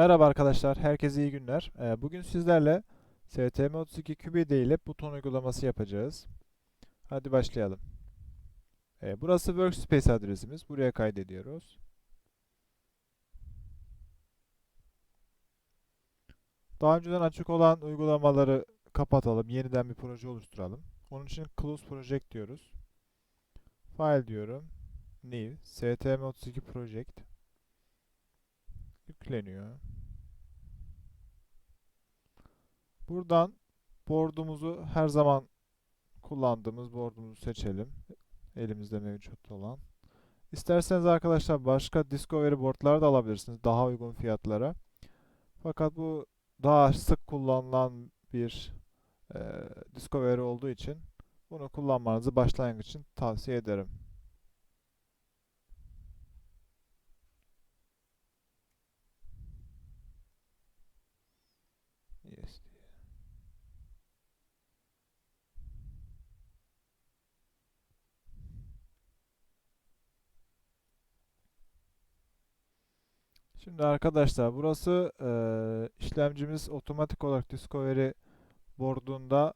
Merhaba arkadaşlar, herkese iyi günler. Ee, Bugün sizlerle STM32 QBD ile buton uygulaması yapacağız. Hadi başlayalım. Ee, Burası Workspace adresimiz. Buraya kaydediyoruz. Daha önceden açık olan uygulamaları kapatalım. Yeniden bir proje oluşturalım. Onun için Close Project diyoruz. File diyorum. New STM32 Project yükleniyor. Buradan board'umuzu her zaman kullandığımız board'umuzu seçelim. Elimizde mevcut olan. İsterseniz arkadaşlar başka Discovery board'lar da alabilirsiniz daha uygun fiyatlara. Fakat bu daha sık kullanılan bir e, Discovery olduğu için bunu kullanmanızı başlangıç için tavsiye ederim. Şimdi arkadaşlar burası eee, işlemcimiz otomatik olarak Discovery board'unda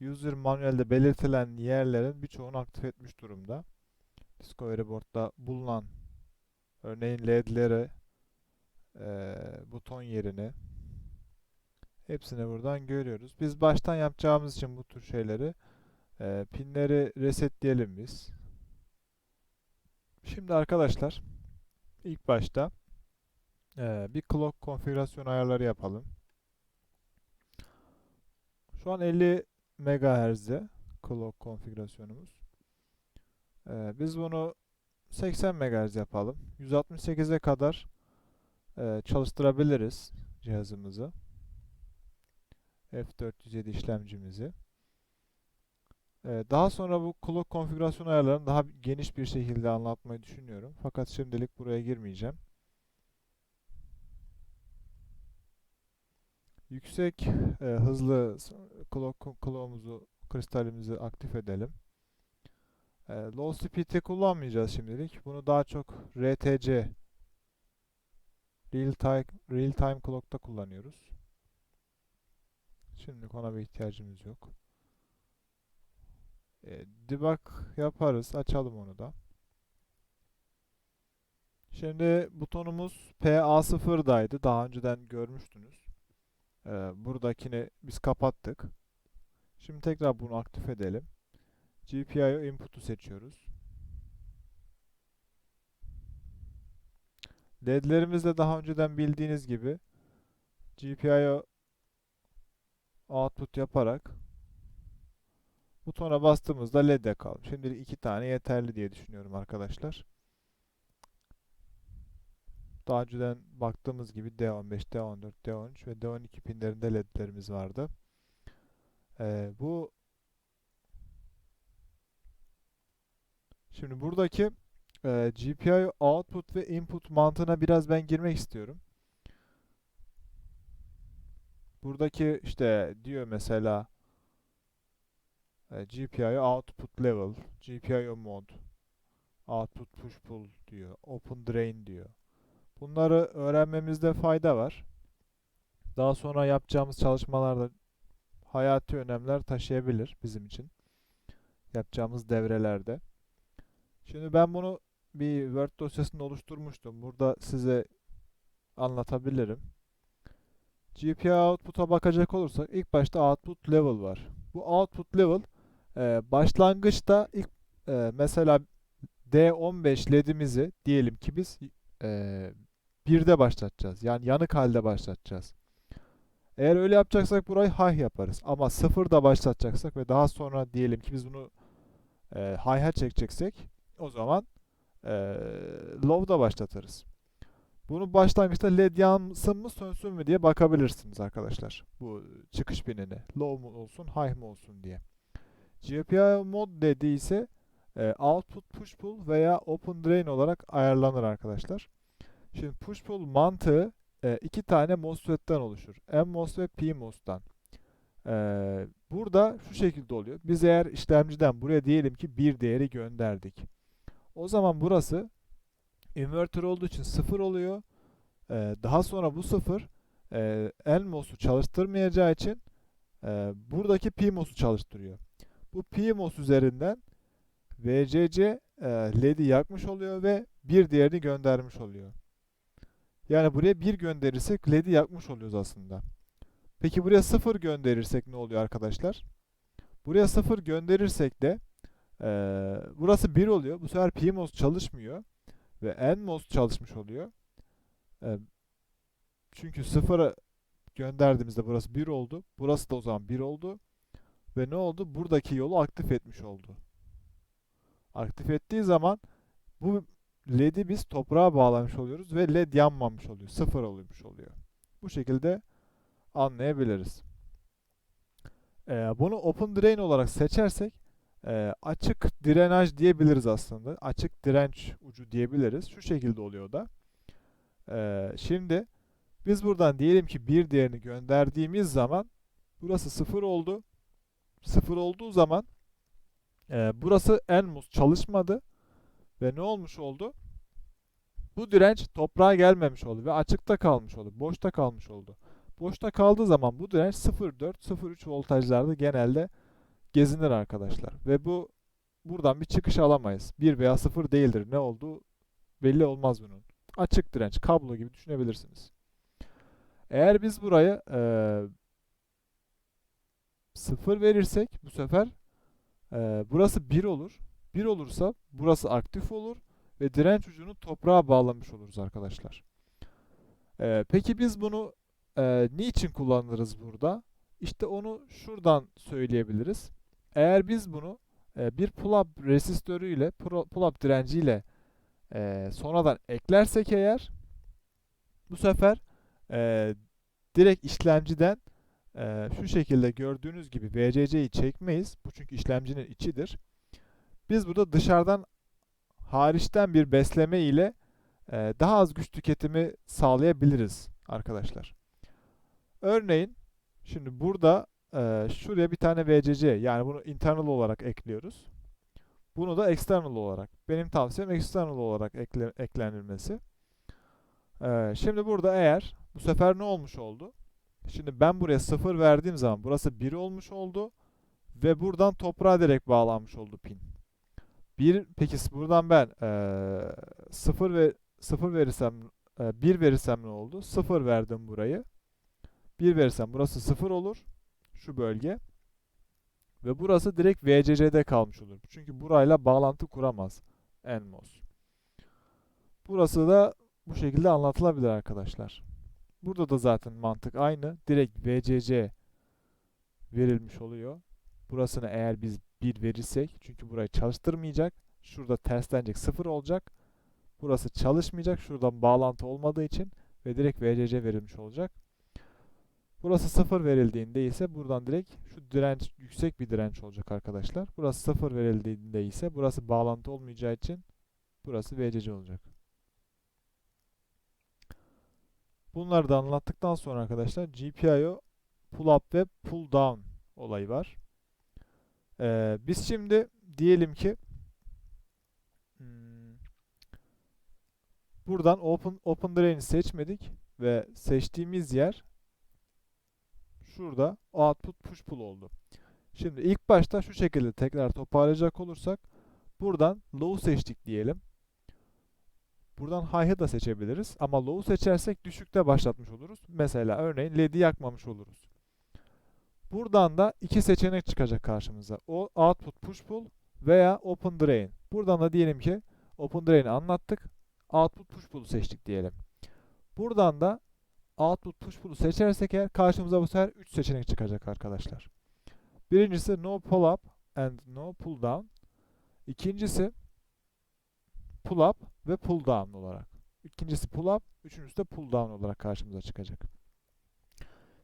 user manuelde belirtilen yerlerin birçoğunu aktif etmiş durumda. Discovery board'da bulunan örneğin ledleri, eee, buton yerini hepsini buradan görüyoruz. Biz baştan yapacağımız için bu tür şeyleri eee, pinleri resetleyelim biz. Şimdi arkadaşlar ilk başta eee, bir clock konfigürasyon ayarları yapalım. Şu an 50 MHz'de clock konfigürasyonumuz. Eee, biz bunu 80 MHz yapalım. 168'e kadar eee, çalıştırabiliriz cihazımızı. F407 işlemcimizi. Ee, daha sonra bu clock konfigürasyon ayarlarını daha geniş bir şekilde anlatmayı düşünüyorum. Fakat şimdilik buraya girmeyeceğim. Yüksek e, hızlı clock'umuzu, kristalimizi aktif edelim. E, low speed'i kullanmayacağız şimdilik. Bunu daha çok RTC Real Time Real Time Clock'ta kullanıyoruz. Şimdilik ona bir ihtiyacımız yok. E, debug yaparız. Açalım onu da. Şimdi butonumuz PA0'daydı. Daha önceden görmüştünüz. E, buradakini biz kapattık. Şimdi tekrar bunu aktif edelim. GPIO input'u seçiyoruz. LED'lerimiz de daha önceden bildiğiniz gibi GPIO output yaparak butona bastığımızda LED yakalım. Şimdilik iki tane yeterli diye düşünüyorum arkadaşlar. Daha önceden baktığımız gibi D15, D14, D13 ve D12 pinlerinde LED'lerimiz vardı. Ee, bu şimdi buradaki e, GPIO output ve input mantığına biraz ben girmek istiyorum. Buradaki işte diyor mesela e, GPIO output level, GPIO mode, output push pull diyor, open drain diyor. Bunları öğrenmemizde fayda var. Daha sonra yapacağımız çalışmalarda hayati önemler taşıyabilir bizim için. Yapacağımız devrelerde. Şimdi ben bunu bir Word dosyasında oluşturmuştum. Burada size anlatabilirim. GPIO output'a bakacak olursak ilk başta output level var. Bu output level e, başlangıçta ilk e, mesela D15 ledimizi diyelim ki biz e, 1'de başlatacağız. Yani yanık halde başlatacağız. Eğer öyle yapacaksak burayı high yaparız. Ama 0'da başlatacaksak ve daha sonra diyelim ki biz bunu e, high'a çekeceksek o zaman e, low'da başlatırız. Bunu başlangıçta led yansın mı sönsün mü diye bakabilirsiniz arkadaşlar. Bu çıkış pinini. Low mu olsun high mı olsun diye. GPIO mod ise e, output push pull veya open drain olarak ayarlanır arkadaşlar. Şimdi push pull mantığı e, iki tane MOSFET'ten oluşur. NMOS ve PMOS'tan. E, burada şu şekilde oluyor. Biz eğer işlemciden buraya diyelim ki bir değeri gönderdik. O zaman burası inverter olduğu için sıfır oluyor. Ee, daha sonra bu sıfır e, NMOS'u çalıştırmayacağı için e, buradaki PMOS'u çalıştırıyor. Bu PMOS üzerinden VCC e, LED'i yakmış oluyor ve bir diğerini göndermiş oluyor. Yani buraya bir gönderirsek LED'i yakmış oluyoruz aslında. Peki buraya 0 gönderirsek ne oluyor arkadaşlar? Buraya 0 gönderirsek de eee, burası 1 oluyor. Bu sefer PMOS çalışmıyor ve NMOS çalışmış oluyor. Eee, çünkü 0'ı gönderdiğimizde burası 1 oldu. Burası da o zaman 1 oldu. Ve ne oldu? Buradaki yolu aktif etmiş oldu. Aktif ettiği zaman bu LED'i biz toprağa bağlamış oluyoruz ve LED yanmamış oluyor. Sıfır olmuş oluyor. Bu şekilde anlayabiliriz. Ee, bunu Open Drain olarak seçersek e, açık drenaj diyebiliriz aslında. Açık direnç ucu diyebiliriz. Şu şekilde oluyor da. Ee, şimdi biz buradan diyelim ki bir değerini gönderdiğimiz zaman burası sıfır oldu. Sıfır olduğu zaman e, burası NMOS çalışmadı. Ve ne olmuş oldu? Bu direnç toprağa gelmemiş oldu ve açıkta kalmış oldu. Boşta kalmış oldu. Boşta kaldığı zaman bu direnç 0.4-0.3 voltajlarda genelde gezinir arkadaşlar. Ve bu buradan bir çıkış alamayız. 1 veya 0 değildir. Ne olduğu belli olmaz bunun. Açık direnç, kablo gibi düşünebilirsiniz. Eğer biz burayı eee 0 verirsek bu sefer eee, burası 1 olur. 1 olursa burası aktif olur ve direnç ucunu toprağa bağlamış oluruz arkadaşlar. Ee, peki biz bunu e, niçin kullanırız burada? İşte onu şuradan söyleyebiliriz. Eğer biz bunu e, bir pull-up resistörüyle, pull-up direnciyle e, sonradan eklersek eğer bu sefer e, direkt işlemciden e, şu şekilde gördüğünüz gibi VCC'yi çekmeyiz. Bu çünkü işlemcinin içidir. Biz burada dışarıdan hariçten bir besleme ile e, daha az güç tüketimi sağlayabiliriz arkadaşlar. Örneğin şimdi burada e, şuraya bir tane VCC yani bunu internal olarak ekliyoruz. Bunu da external olarak. Benim tavsiyem external olarak ekle, eklenilmesi. E, şimdi burada eğer bu sefer ne olmuş oldu? Şimdi ben buraya 0 verdiğim zaman burası 1 olmuş oldu ve buradan toprağa direkt bağlanmış oldu pin. Bir peki buradan ben eee 0 ve 0 verirsem eee, 1 verirsem ne oldu? 0 verdim burayı. 1 verirsem burası 0 olur. Şu bölge. Ve burası direkt VCC'de kalmış olur. Çünkü burayla bağlantı kuramaz NMOS. Burası da bu şekilde anlatılabilir arkadaşlar. Burada da zaten mantık aynı. Direkt VCC verilmiş oluyor. Burasını eğer biz 1 verirsek çünkü burayı çalıştırmayacak. Şurada terslenecek 0 olacak. Burası çalışmayacak. Şuradan bağlantı olmadığı için ve direkt VCC verilmiş olacak. Burası 0 verildiğinde ise buradan direkt şu direnç yüksek bir direnç olacak arkadaşlar. Burası 0 verildiğinde ise burası bağlantı olmayacağı için burası VCC olacak. Bunları da anlattıktan sonra arkadaşlar GPIO pull up ve pull down olayı var. Ee, biz şimdi diyelim ki hmm, buradan open open drain'i seçmedik ve seçtiğimiz yer şurada output push pull oldu. Şimdi ilk başta şu şekilde tekrar toparlayacak olursak buradan low seçtik diyelim. Buradan high'ı da seçebiliriz ama low'u seçersek düşükte başlatmış oluruz. Mesela örneğin LED'i yakmamış oluruz. Buradan da iki seçenek çıkacak karşımıza. O output push pull veya open drain. Buradan da diyelim ki open drain'i anlattık. Output push pull'u seçtik diyelim. Buradan da output push pull'u seçersek eğer karşımıza bu sefer 3 seçenek çıkacak arkadaşlar. Birincisi no pull up and no pull down. İkincisi pull up ve pull down olarak. İkincisi pull up, üçüncüsü de pull down olarak karşımıza çıkacak.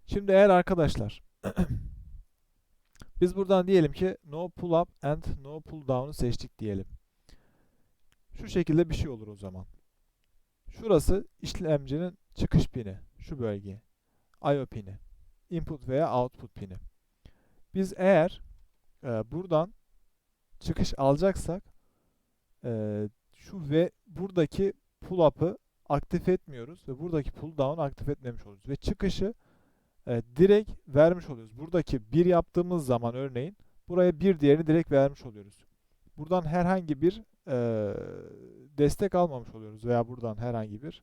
Şimdi eğer arkadaşlar biz buradan diyelim ki no pull up and no pull down'u seçtik diyelim. Şu şekilde bir şey olur o zaman. Şurası işlemcinin çıkış pini. Şu bölge. I.O. pini. Input veya output pini. Biz eğer e, buradan çıkış alacaksak e, şu ve buradaki pull up'ı aktif etmiyoruz ve buradaki pull down'u aktif etmemiş oluyoruz ve çıkışı e, direkt vermiş oluyoruz. Buradaki bir yaptığımız zaman örneğin buraya bir diğerini direkt vermiş oluyoruz. Buradan herhangi bir e, destek almamış oluyoruz veya buradan herhangi bir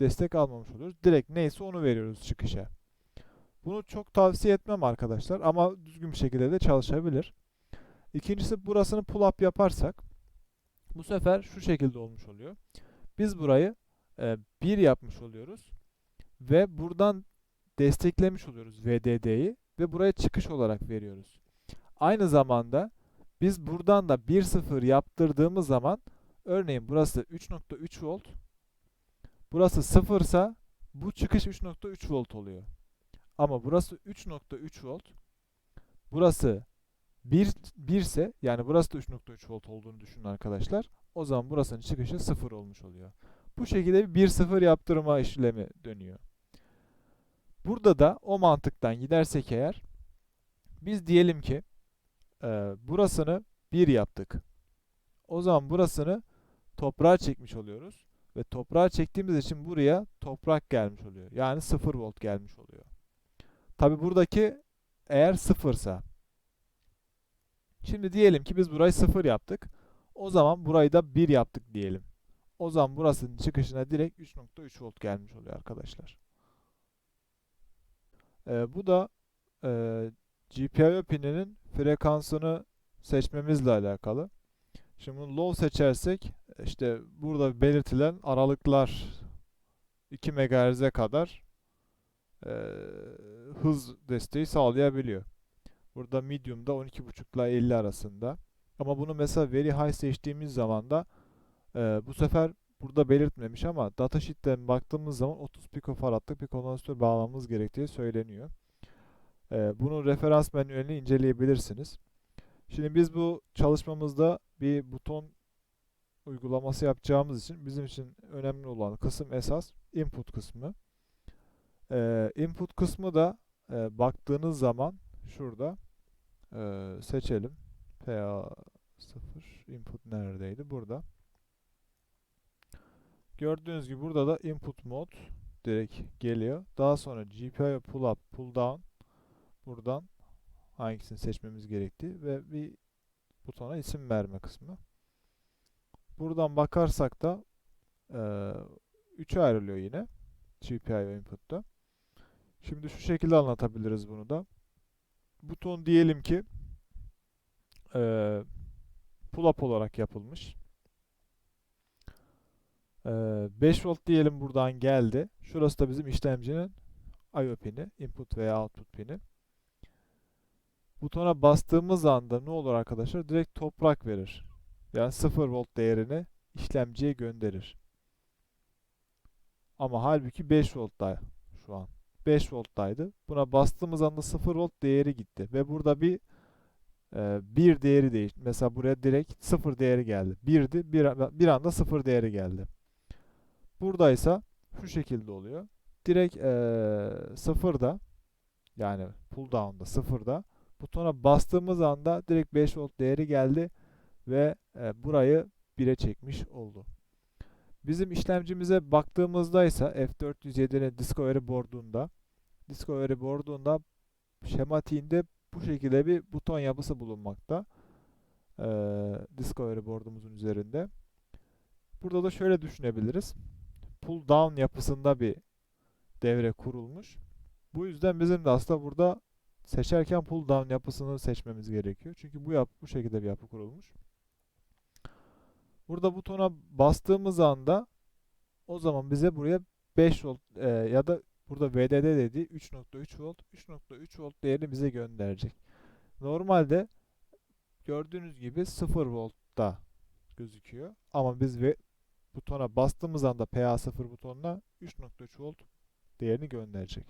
destek almamış oluyoruz. Direkt neyse onu veriyoruz çıkışa. Bunu çok tavsiye etmem arkadaşlar ama düzgün bir şekilde de çalışabilir. İkincisi burasını pull up yaparsak bu sefer şu şekilde olmuş oluyor. Biz burayı e, 1 yapmış oluyoruz ve buradan desteklemiş oluyoruz VDD'yi ve buraya çıkış olarak veriyoruz. Aynı zamanda biz buradan da 1.0 yaptırdığımız zaman örneğin burası 3.3 volt burası 0 ise bu çıkış 3.3 volt oluyor. Ama burası 3.3 volt burası 1, 1 ise yani burası da 3.3 volt olduğunu düşünün arkadaşlar. O zaman burasının çıkışı 0 olmuş oluyor. Bu şekilde bir 1-0 yaptırma işlemi dönüyor. Burada da o mantıktan gidersek eğer biz diyelim ki e, burasını 1 yaptık. O zaman burasını toprağa çekmiş oluyoruz. Ve toprağa çektiğimiz için buraya toprak gelmiş oluyor. Yani 0 volt gelmiş oluyor. Tabi buradaki eğer 0 ise Şimdi diyelim ki biz burayı 0 yaptık. O zaman burayı da 1 yaptık diyelim. O zaman burasının çıkışına direkt 3.3 volt gelmiş oluyor arkadaşlar. Ee, bu da e, GPIO pininin frekansını seçmemizle alakalı. Şimdi bunu low seçersek işte burada belirtilen aralıklar 2 MHz'e kadar e, hız desteği sağlayabiliyor. Burada medium'da 12.5 ile 50 arasında. Ama bunu mesela very high seçtiğimiz zaman da e, bu sefer burada belirtmemiş ama datasheet'ten baktığımız zaman 30 pikofaradlık bir kondansatör bağlamamız gerektiği söyleniyor. E, bunu referans menüelini inceleyebilirsiniz. Şimdi biz bu çalışmamızda bir buton uygulaması yapacağımız için bizim için önemli olan kısım esas input kısmı. Ee, input kısmı da e, baktığınız zaman şurada e, seçelim. PA0 input neredeydi? Burada. Gördüğünüz gibi burada da input mode direkt geliyor. Daha sonra GPIO pull up, pull down buradan hangisini seçmemiz gerektiği ve bir butona isim verme kısmı. Buradan bakarsak da e, 3'e ayrılıyor yine GPIO input'ta. Şimdi şu şekilde anlatabiliriz bunu da. Buton diyelim ki e, pull up olarak yapılmış. E, 5 volt diyelim buradan geldi. Şurası da bizim işlemcinin I.O. pini, input veya output pini. Butona bastığımız anda ne olur arkadaşlar? Direkt toprak verir. Yani 0 volt değerini işlemciye gönderir. Ama halbuki 5 voltta şu an. 5 volttaydı. Buna bastığımız anda 0 volt değeri gitti. Ve burada bir e, bir değeri değişti. Mesela buraya direkt 0 değeri geldi. 1'di. Bir, bir anda 0 değeri geldi. Buradaysa şu şekilde oluyor. Direkt e, 0'da yani pull down'da 0'da butona bastığımız anda direkt 5 volt değeri geldi ve e, burayı 1'e çekmiş oldu. Bizim işlemcimize baktığımızda ise F407'nin Discovery board'unda Discovery board'unda şematiğinde bu şekilde bir buton yapısı bulunmakta. Ee, Discovery board'umuzun üzerinde. Burada da şöyle düşünebiliriz. Pull down yapısında bir devre kurulmuş. Bu yüzden bizim de aslında burada seçerken pull down yapısını seçmemiz gerekiyor. Çünkü bu yapı bu şekilde bir yapı kurulmuş. Burada butona bastığımız anda o zaman bize buraya 5 volt e, ya da burada VDD dediği 3.3 volt 3.3 volt değerini bize gönderecek. Normalde gördüğünüz gibi 0 voltta gözüküyor. Ama biz butona bastığımız anda PA0 butonuna 3.3 volt değerini gönderecek.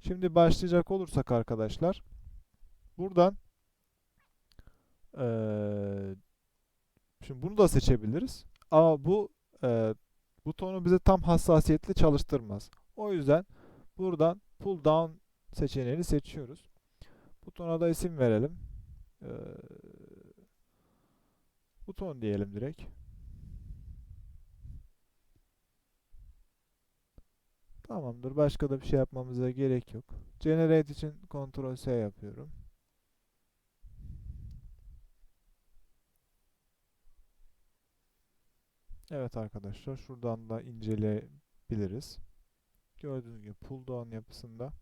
Şimdi başlayacak olursak arkadaşlar buradan ee, Şimdi bunu da seçebiliriz. Ama bu e, butonu bize tam hassasiyetli çalıştırmaz. O yüzden buradan pull down seçeneğini seçiyoruz. Butona da isim verelim. Ee, buton diyelim direkt. Tamamdır. Başka da bir şey yapmamıza gerek yok. Generate için Ctrl S yapıyorum. Evet arkadaşlar şuradan da inceleyebiliriz. Gördüğünüz gibi pull yapısında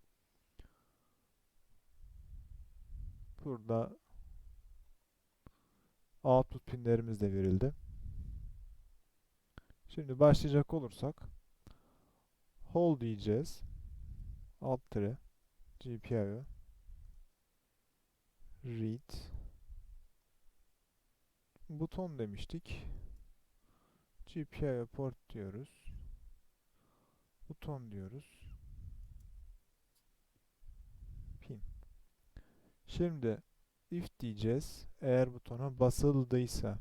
burada output pinlerimiz de verildi. Şimdi başlayacak olursak hold diyeceğiz. Alt tire GPIO read buton demiştik. GPIO port diyoruz. Buton diyoruz. Pin. Şimdi if diyeceğiz. Eğer butona basıldıysa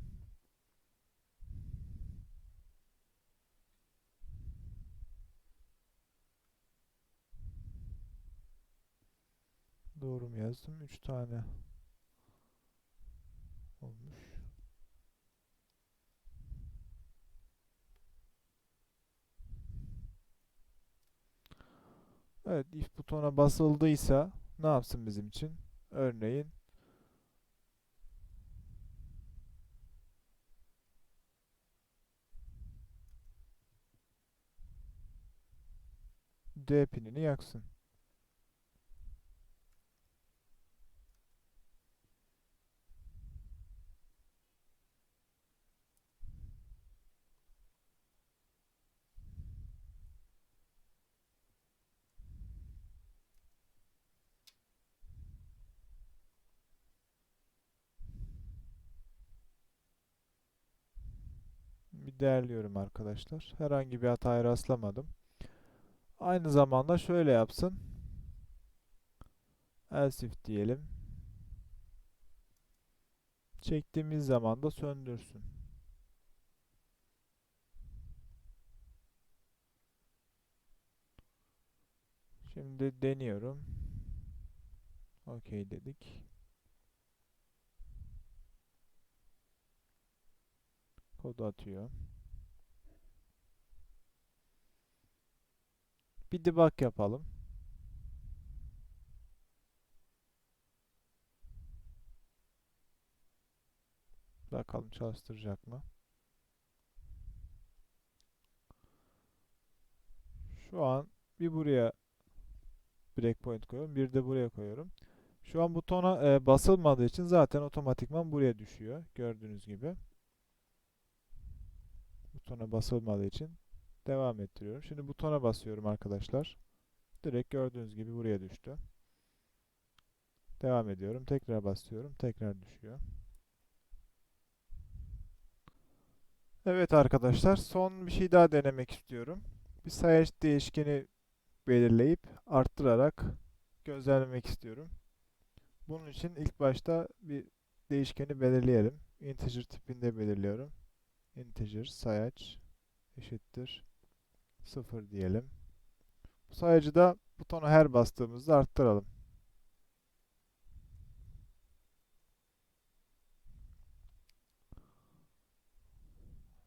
Doğru mu yazdım? 3 tane olmuş. Evet, if butona basıldıysa ne yapsın bizim için? Örneğin D pinini yaksın. bir değerliyorum arkadaşlar. Herhangi bir hataya rastlamadım. Aynı zamanda şöyle yapsın. Else if diyelim. Çektiğimiz zaman da söndürsün. Şimdi deniyorum. OK dedik. Kodu atıyor. Bir debug yapalım. Bakalım çalıştıracak mı? Şu an bir buraya breakpoint koyuyorum. Bir de buraya koyuyorum. Şu an butona e, basılmadığı için zaten otomatikman buraya düşüyor. Gördüğünüz gibi. Butona basılmadığı için devam ettiriyorum. Şimdi butona basıyorum arkadaşlar. Direkt gördüğünüz gibi buraya düştü. Devam ediyorum. Tekrar basıyorum. Tekrar düşüyor. Evet arkadaşlar son bir şey daha denemek istiyorum. Bir sayaç değişkeni belirleyip arttırarak gözlemlemek istiyorum. Bunun için ilk başta bir değişkeni belirleyelim. Integer tipinde belirliyorum. Integer sayaç eşittir 0 diyelim. Bu sayacı da butona her bastığımızda arttıralım.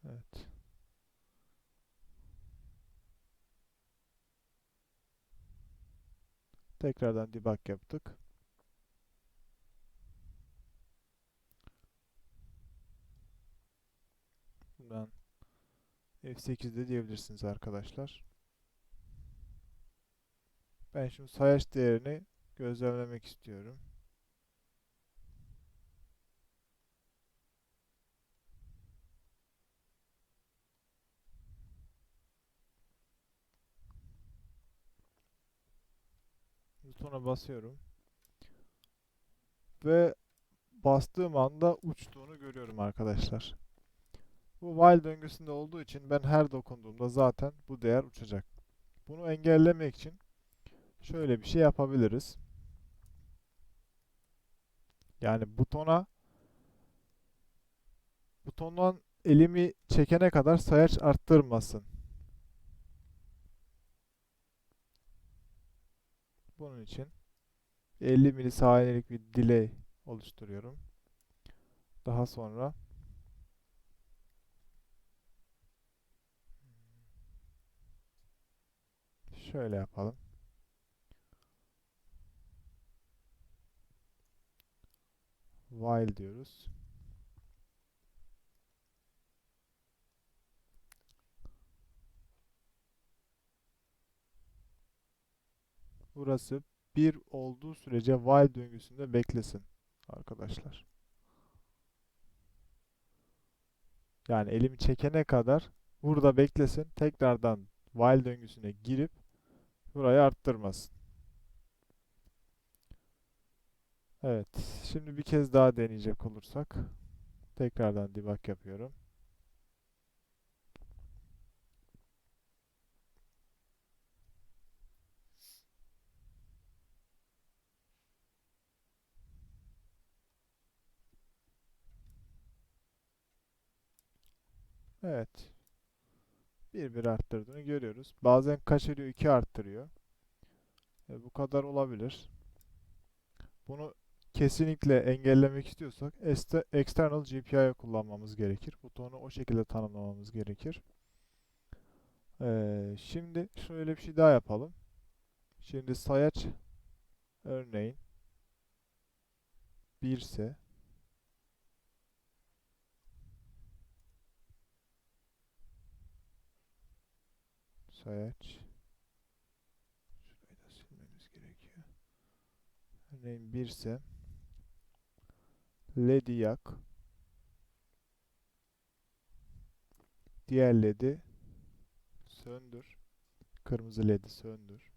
Evet. Tekrardan debug yaptık. Buradan F8'de diyebilirsiniz arkadaşlar. Ben şimdi sayaç değerini gözlemlemek istiyorum. Butona basıyorum. Ve bastığım anda uçtuğunu görüyorum arkadaşlar. Bu while döngüsünde olduğu için ben her dokunduğumda zaten bu değer uçacak. Bunu engellemek için şöyle bir şey yapabiliriz. Yani butona butondan elimi çekene kadar sayaç arttırmasın. Bunun için 50 milisaniyelik bir delay oluşturuyorum. Daha sonra Şöyle yapalım. While diyoruz. Burası bir olduğu sürece while döngüsünde beklesin arkadaşlar. Yani elimi çekene kadar burada beklesin. Tekrardan while döngüsüne girip burayı arttırmasın. Evet. Şimdi bir kez daha deneyecek olursak tekrardan debug yapıyorum. Evet. Bir bir arttırdığını görüyoruz. Bazen kaçırıyor, iki arttırıyor. E, bu kadar olabilir. Bunu kesinlikle engellemek istiyorsak external GPIO kullanmamız gerekir. Butonu o şekilde tanımlamamız gerekir. Ee, şimdi şöyle bir şey daha yapalım. Şimdi sayaç örneğin 1 ise sayaç şurayı da silmemiz gerekiyor. Örneğin 1 ise LED'i yak. Diğer LED'i söndür. Kırmızı LED'i söndür.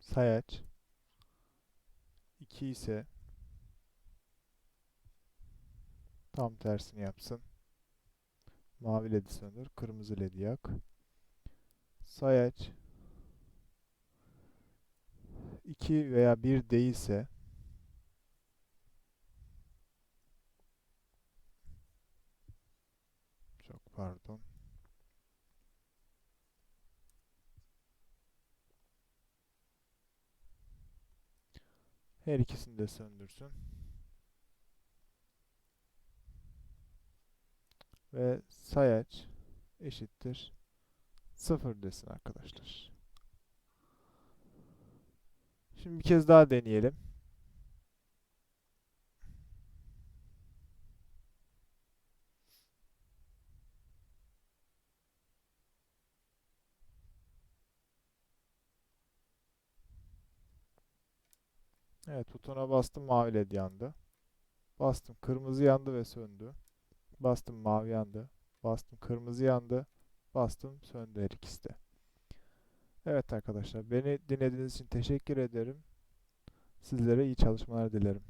Sayaç 2 ise tam tersini yapsın. Mavi LED'i söndür. Kırmızı LED'i yak. Sayaç 2 veya 1 değilse çok pardon. Her ikisini de söndürsün. Ve sayaç eşittir 0 desin arkadaşlar. Şimdi bir kez daha deneyelim. Evet butona bastım mavi led yandı. Bastım kırmızı yandı ve söndü. Bastım mavi yandı. Bastım kırmızı yandı. Bastım söndü her ikisi de. Evet arkadaşlar beni dinlediğiniz için teşekkür ederim. Sizlere iyi çalışmalar dilerim.